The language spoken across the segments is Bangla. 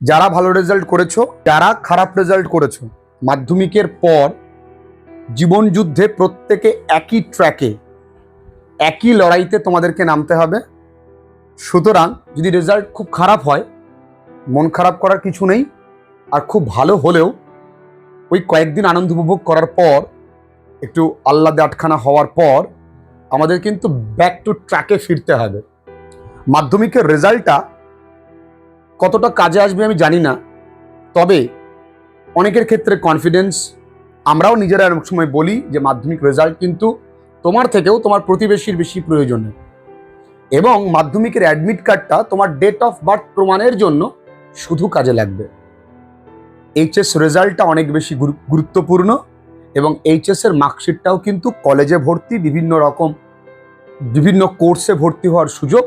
যারা ভালো রেজাল্ট করেছ, যারা খারাপ রেজাল্ট করেছ, মাধ্যমিকের পর জীবন যুদ্ধে প্রত্যেকে একই ট্র্যাকে একই লড়াইতে তোমাদেরকে নামতে হবে। সুতরাং যদি রেজাল্ট খুব খারাপ হয়, মন খারাপ করার কিছু নেই, আর খুব ভালো হলেও ওই কয়েকদিন আনন্দ উপভোগ করার পর, একটু আল্লাদে আটখানা হওয়ার পর, আমাদের কিন্তু ব্যাক টু ট্র্যাকে ফিরতে হবে। মাধ্যমিকের রেজাল্টটা কতটা কাজে আসবে আমি জানি না। তবে অনেকের ক্ষেত্রে কনফিডেন্স আমরাও নিজেরা অনেক সময় বলি যে মাধ্যমিক রেজাল্ট কিন্তু তোমার থেকেও তোমার প্রতিবেশীর বেশি প্রয়োজনীয়। এবং মাধ্যমিকের অ্যাডমিট কার্ডটা তোমার ডেট অফ বার্থ প্রমাণের জন্য শুধু কাজে লাগবে। এইচএস রেজাল্টটা অনেক বেশি গুরুত্বপূর্ণ এবং এইচএস এর মার্কশিটটাও কিন্তু কলেজে ভর্তি বিভিন্ন রকম, বিভিন্ন কোর্সে ভর্তি হওয়ার সুযোগ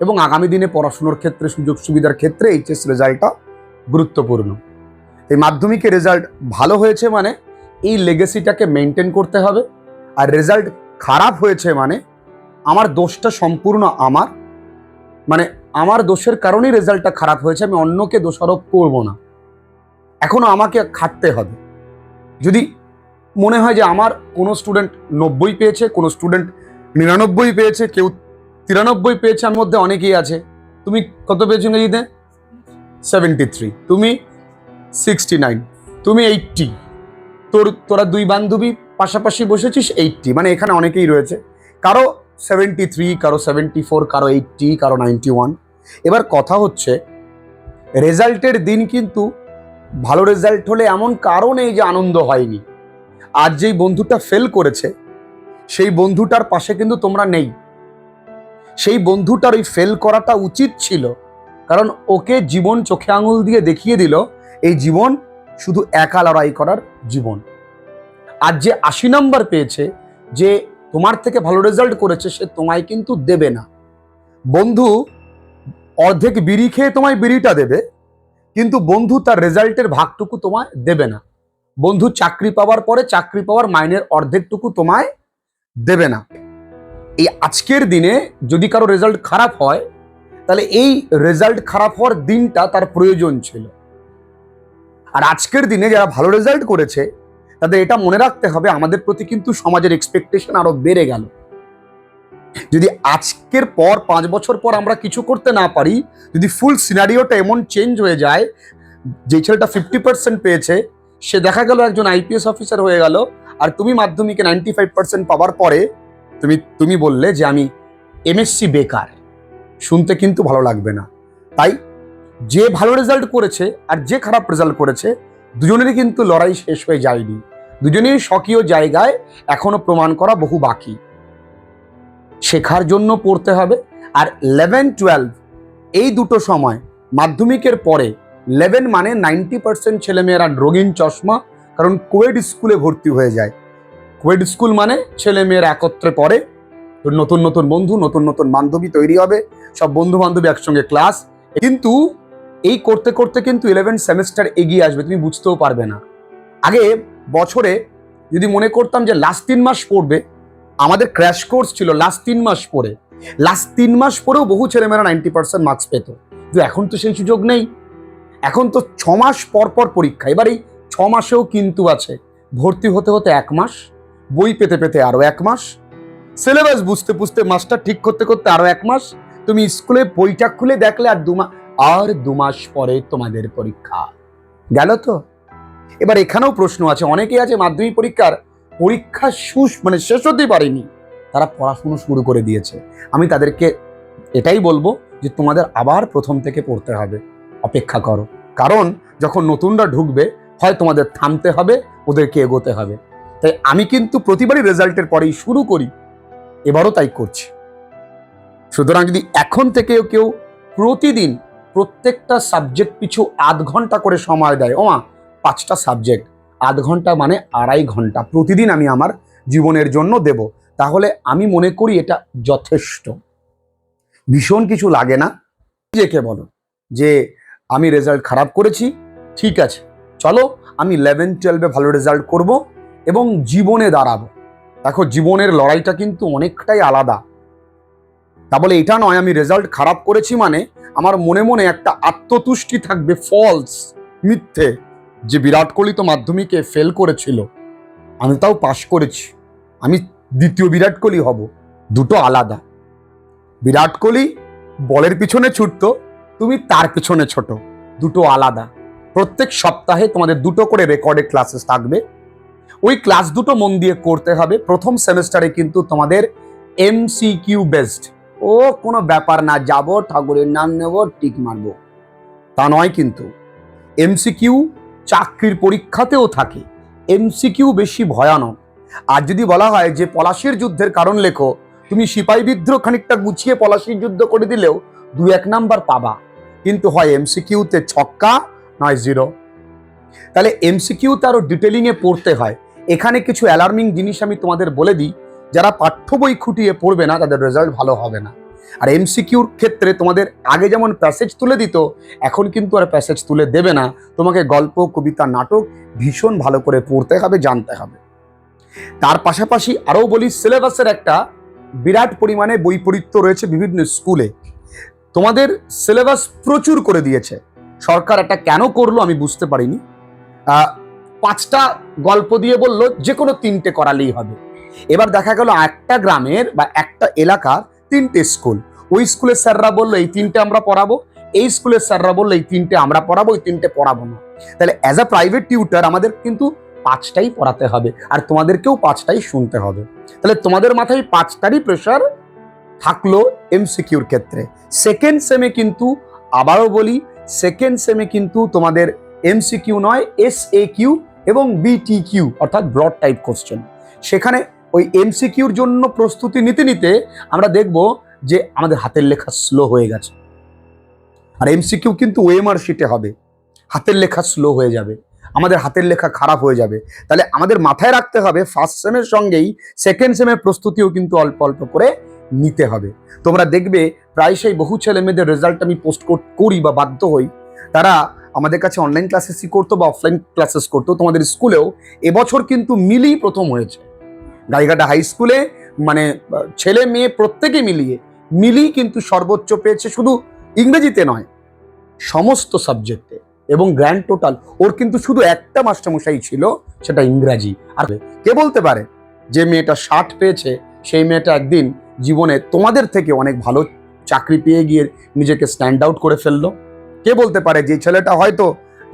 এবং আগামী দিনে পড়াশুনোর ক্ষেত্রে, সুযোগ সুবিধার ক্ষেত্রে এইচএস রেজাল্টটা গুরুত্বপূর্ণ। এই মাধ্যমিকের রেজাল্ট ভালো হয়েছে মানে এই লেগেসিটাকে মেনটেন করতে হবে। আর রেজাল্ট খারাপ হয়েছে মানে আমার দোষটা সম্পূর্ণ আমার। মানে আমার দোষের কারণেই রেজাল্টটা খারাপ হয়েছে, আমি অন্যকে দোষারোপ করব না। এখনও আমাকে খাটতে হবে। যদি মনে হয় যে আমার কোনো স্টুডেন্ট নব্বই পেয়েছে, কোনো স্টুডেন্ট নিরানব্বই পেয়েছে, কেউ তিরানব্বই পেয়েছে আমার মধ্যে অনেকেই আছে। তুমি কত পেয়েছ ইংরেজিতে? সেভেন্টি থ্রি তুমি সিক্সটি নাইন তুমি এইটটি তোর, তোরা দুই বান্ধবী পাশাপাশি বসেছিস এইটটি মানে এখানে অনেকেই রয়েছে। কারও সেভেন্টি থ্রি কারও সেভেন্টি ফোর কারও এইটটি কারও নাইনটি ওয়ান এবার কথা হচ্ছে, রেজাল্টের দিন কিন্তু ভালো রেজাল্ট হলে এমন কারণ এই যে আনন্দ হয়নি। আর যেই বন্ধুটা ফেল করেছে, সেই বন্ধুটার পাশে কিন্তু তোমরা নেই। সেই বন্ধুটার ওই ফেল করাটা উচিত ছিল। কারণ ওকে জীবন চোখে আঙুল দিয়ে দেখিয়ে দিল, এই জীবন শুধু একা লড়াই করার জীবন। আর যে আশি নাম্বার পেয়েছে, যে তোমার থেকে ভালো রেজাল্ট করেছে, সে তোমায় কিন্তু দেবে না। বন্ধু অর্ধেক বিড়ি খেয়ে তোমায় বিড়িটা দেবে, কিন্তু বন্ধু তার রেজাল্টের ভাগটুকু তোমায় দেবে না। বন্ধু চাকরি পাওয়ার পরে চাকরি পাওয়ার মাইনের অর্ধেকটুকু তোমায় দেবে না। এই আজকের দিনে যদি কারও রেজাল্ট খারাপ হয়, তাহলে এই রেজাল্ট খারাপ হওয়ার দিনটা তার প্রয়োজন ছিল। আর আজকের দিনে যারা ভালো রেজাল্ট করেছে, তাদের এটা মনে রাখতে হবে, আমাদের প্রতি কিন্তু সমাজের এক্সপেকটেশন আরও বেড়ে গেল। যদি আজকের পর পাঁচ বছর পর আমরা কিছু করতে না পারি, যদি ফুল সিনারিওটা এমন চেঞ্জ হয়ে যায়, যে ছেলেটা ফিফটি পার্সেন্ট পেয়েছে, সে দেখা গেল একজন আইপিএস অফিসার হয়ে গেল, আর তুমি মাধ্যমিকে নাইনটি ফাইভ পার্সেন্ট পাওয়ার পরে তুমি তুমি বললে যে আমি এমএসসি বেকার। শুনতে কিন্তু ভালো লাগবে না। তাই যে ভালো রেজাল্ট করেছে আর যে খারাপ রেজাল্ট করেছে, দুজনেরই কিন্তু লড়াই শেষ হয়ে যায়নি। দুজনেই স্বকীয় জায়গায় এখনও প্রমাণ করা বহু বাকি। শেখার জন্য পড়তে হবে আর ইলেভেন টুয়েলভ এই দুটো সময় মাধ্যমিকের পরে ইলেভেন মানে নাইনটি পার্সেন্ট ছেলেমেয়েরা রঙিন চশমা, কারণ কোয়েড স্কুলে ভর্তি হয়ে যায়। কোয়েড স্কুল মানে ছেলেমেয়েরা একত্রে পড়ে নতুন নতুন বন্ধু, নতুন নতুন বান্ধবী তৈরি হবে, সব বন্ধু বান্ধবী একসঙ্গে ক্লাস কিন্তু এই করতে করতে কিন্তু ইলেভেন সেমিস্টার এগিয়ে আসবে, তুমি বুঝতেও পারবে না। আগে বছরে যদি মনে করতাম যে লাস্ট তিন মাস পড়বে, আমাদের ক্র্যাশ কোর্স ছিল লাস্ট তিন মাস পরে লাস্ট তিন মাস পরেও বহু ছেলেমেয়েরা নাইনটি পার্সেন্ট মার্কস পেত। কিন্তু এখন তো সেই সুযোগ নেই। এখন তো ছ মাস পর পর পরীক্ষা, এবার এই ছ মাসেও কিন্তু আছে। ভর্তি হতে হতে এক মাস। বই পেতে পেতে আরও এক মাস। সিলেবাস বুঝতে বুঝতে মাসটা ঠিক করতে করতে আরও এক মাস। তুমি স্কুলে বইটা খুলে দেখলে আর দু মাস আর দু মাস পরে তোমাদের পরীক্ষা। গেল তো? এবার এখানেও প্রশ্ন আছে, অনেকেই আছে মাধ্যমিক পরীক্ষার পরীক্ষা সুস মানে শেষ হতে পারেনি। তারা পড়াশুনো শুরু করে দিয়েছে। আমি তাদেরকে এটাই বলব যে তোমাদের আবার প্রথম থেকে পড়তে হবে। অপেক্ষা করো। কারণ যখন নতুনরা ঢুকবে, হয় তোমাদের থামতে হবে, ওদেরকে এগোতে হবে। তাই আমি কিন্তু প্রতিবারই রেজাল্টের পরেই শুরু করি। এবারও তাই করছি। সুতরাং যদি এখন থেকেও কেউ প্রতিদিন প্রত্যেকটা সাবজেক্ট পিছু আধ ঘণ্টা করে সময় দেয়, ওমা, পাঁচটা সাবজেক্ট, আধ ঘণ্টা মানে আড়াই ঘণ্টা প্রতিদিন আমি আমার জীবনের জন্য দেব, তাহলে আমি মনে করি এটা যথেষ্ট। ভীষণ কিছু লাগে না। নিজেকে বলো যে, আমি রেজাল্ট খারাপ করেছি, ঠিক আছে, চলো আমি ইলেভেন টুয়েলভে ভালো রেজাল্ট করব। এবং জীবনে দাঁড়াবো। দেখো, জীবনের লড়াইটা কিন্তু অনেকটাই আলাদা। তা বলে এটা নয়, আমি রেজাল্ট খারাপ করেছি মানে আমার মনে মনে একটা আত্মতুষ্টি থাকবে ফলস মিথ্যে, যে বিরাট কোহলি তো মাধ্যমিকে ফেল করেছিল। আমি তাও পাশ করেছি। আমি দ্বিতীয় বিরাট কোহলি হব, দুটো আলাদা। বিরাট কোহলি বলের পিছনে ছুটতো, তুমি তার পিছনে ছোট, দুটো আলাদা। প্রত্যেক সপ্তাহে তোমাদের দুটো করে রেকর্ডেড ক্লাসেস থাকবে। ওই ক্লাস দুটো মন দিয়ে করতে হবে। প্রথম সেমিস্টারে কিন্তু তোমাদের এমসিকিউ বেসড ও, কোনো ব্যাপার না, যাব, ঠাকুরের নাম নেব টিক মারব। তা নয় কিন্তু। এমসিকিউ চাকরির পরীক্ষাতেও থাকে। এমসিকিউ বেশি ভয়ানক। আর যদি বলা হয় যে পলাশির যুদ্ধের কারণ লেখো, তুমি সিপাহী বিদ্রোহ খানিকটা গুছিয়ে পলাশির যুদ্ধ করে দিলেও দু এক নাম্বার পাবা। কিন্তু হয় এমসিকিউতে ছক্কা, নয় জিরো তাহলে এমসিকিউতে আরও ডিটেলিংয়ে পড়তে হয়। এখানে কিছু অ্যালার্মিং জিনিস আমি তোমাদের বলে দিই, যারা পাঠ্য বই খুঁটিয়ে পড়বে না, তাদের রেজাল্ট ভালো হবে না। আর এমসিকিউর ক্ষেত্রে তোমাদের আগে যেমন প্যাসেজ তুলে দিত, এখন কিন্তু আর প্যাসেজ তুলে দেবে না। তোমাকে গল্প, কবিতা, নাটক ভীষণ ভালো করে পড়তে হবে, জানতে হবে। তার পাশাপাশি আরও বলি সিলেবাসের একটা বিরাট পরিমাণে বৈপরীত্য রয়েছে বিভিন্ন স্কুলে। তোমাদের সিলেবাস প্রচুর করে দিয়েছে। সরকার এটা কেন করল আমি বুঝতে পারিনি। পাঁচটা গল্প দিয়ে বলল, যে কোনো তিনটে করালেই হবে। এবার দেখা গেল একটা গ্রামের বা একটা এলাকার তিনটে স্কুল। ওই স্কুলের স্যাররা বলল, এই তিনটে আমরা পড়াবো। এই স্কুলের স্যাররা বলল, এই তিনটে আমরা পড়াবো, ওই তিনটে পড়াবো না। তাহলে অ্যাজ আ প্রাইভেট টিউটার আমাদের কিন্তু পাঁচটাই পড়াতে হবে আর তোমাদেরকেও পাঁচটাই শুনতে হবে। তাহলে তোমাদের মাথায় পাঁচটারই প্রেশার থাকল এমসিকিউর ক্ষেত্রে। সেকেন্ড সেমে কিন্তু আবারও বলি সেকেন্ড সেমে কিন্তু তোমাদের এমসিকিউ নয় এস এ কিউ এবং বিটি কিউ অর্থাৎ ব্রড টাইপ কোশ্চেন সেখানে ওই এমসিকিউর জন্য প্রস্তুতি নিতে নিতে আমরা দেখব যে আমাদের হাতের লেখা স্লো হয়ে গেছে। আর এমসিকিউ কিন্তু ওএমআর শিটে হবে। হাতের লেখা স্লো হয়ে যাবে। আমাদের হাতের লেখা খারাপ হয়ে যাবে। তাহলে আমাদের মাথায় রাখতে হবে ফার্স্ট সেমের সঙ্গেই সেকেন্ড সেমের প্রস্তুতিও কিন্তু অল্প অল্প করে নিতে হবে। তোমরা দেখবে প্রায়শই বহু ছেলে মেয়েদের রেজাল্ট আমি পোস্ট করি বা বাধ্য হই। তারা আমাদের কাছে অনলাইন ক্লাসেসই করতো বা অফলাইন ক্লাসেস করতো। তোমাদের স্কুলেও এবছর কিন্তু মিলি প্রথম হয়েছে। গাইঘাটা হাই স্কুলে মানে ছেলে মেয়ে প্রত্যেকে মিলিয়ে মিলি কিন্তু সর্বোচ্চ পেয়েছে শুধু ইংরেজিতে নয়, সমস্ত সাবজেক্টে এবং গ্র্যান্ড টোটাল ওর কিন্তু শুধু একটা মাস্টারমশাই ছিল, সেটা ইংরাজি। আর কে বলতে পারে যে মেয়েটা ষাট পেয়েছে, সেই মেয়েটা একদিন জীবনে তোমাদের থেকে অনেক ভালো চাকরি পেয়ে গিয়ে নিজেকে স্ট্যান্ড আউট করে ফেলল। কে বলতে পারে? যে ছেলেটা হয়তো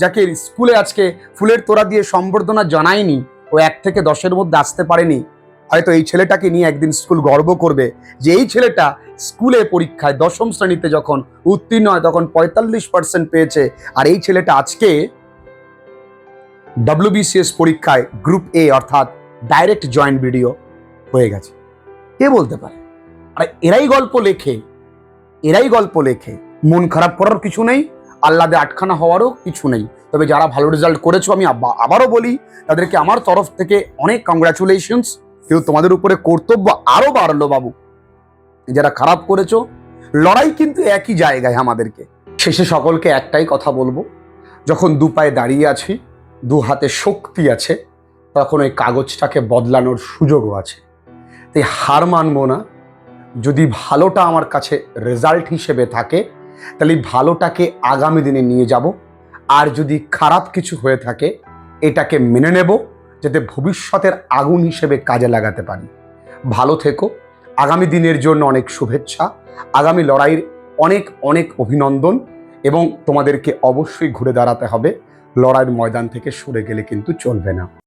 যাকে স্কুলে আজকে ফুলের তোড়া দিয়ে সম্বর্ধনা জানায়নি, ও এক থেকে দশের মধ্যে আসতে পারেনি, হয়তো এই ছেলেটাকে নিয়ে একদিন স্কুল গর্ব করবে যে এই ছেলেটা স্কুলে পরীক্ষায় দশম শ্রেণীতে যখন উত্তীর্ণ হয়, তখন পঁয়তাল্লিশ পার্সেন্ট পেয়েছে। আর এই ছেলেটা আজকে ডব্লিউবিসিএস পরীক্ষায় গ্রুপ এ অর্থাৎ ডাইরেক্ট জয়েন্ট ভিডিও হয়ে গেছে। কে বলতে পারে? আর এরাই গল্প লেখে, এরাই গল্প লেখে। মন খারাপ করার কিছু নেই আল্লাদে আটখানা হওয়ারও কিছু নেই। তবে যারা ভালো রেজাল্ট করেছ, আমি আবারও বলি, তাদেরকে আমার তরফ থেকে অনেক কংগ্রাচুলেশনস কেউ তোমাদের উপরে কর্তব্য আরও বাড়লো বাবু। যারা খারাপ করেছ, লড়াই কিন্তু একই জায়গায় আমাদেরকে। শেষে সকলকে একটাই কথা বলব, যখন দু পায়ে দাঁড়িয়ে আছি, দু হাতে শক্তি আছে, তখন ওই কাগজটাকে বদলানোর সুযোগও আছে। তাই হার মানবো না। যদি ভালোটা আমার কাছে রেজাল্ট হিসেবে থাকে তাহলে ভালোটাকে আগামী দিনে নিয়ে যাব। আর যদি খারাপ কিছু হয়ে থাকে, এটাকে মেনে নেব যাতে ভবিষ্যতের আগুন হিসেবে কাজে লাগাতে পারি। ভালো থেকো। আগামী দিনের জন্য অনেক শুভেচ্ছা। আগামী লড়াইয়ের অনেক অনেক অভিনন্দন এবং তোমাদেরকে অবশ্যই ঘুরে দাঁড়াতে হবে। লড়াইয়ের ময়দান থেকে সরে গেলে কিন্তু চলবে না।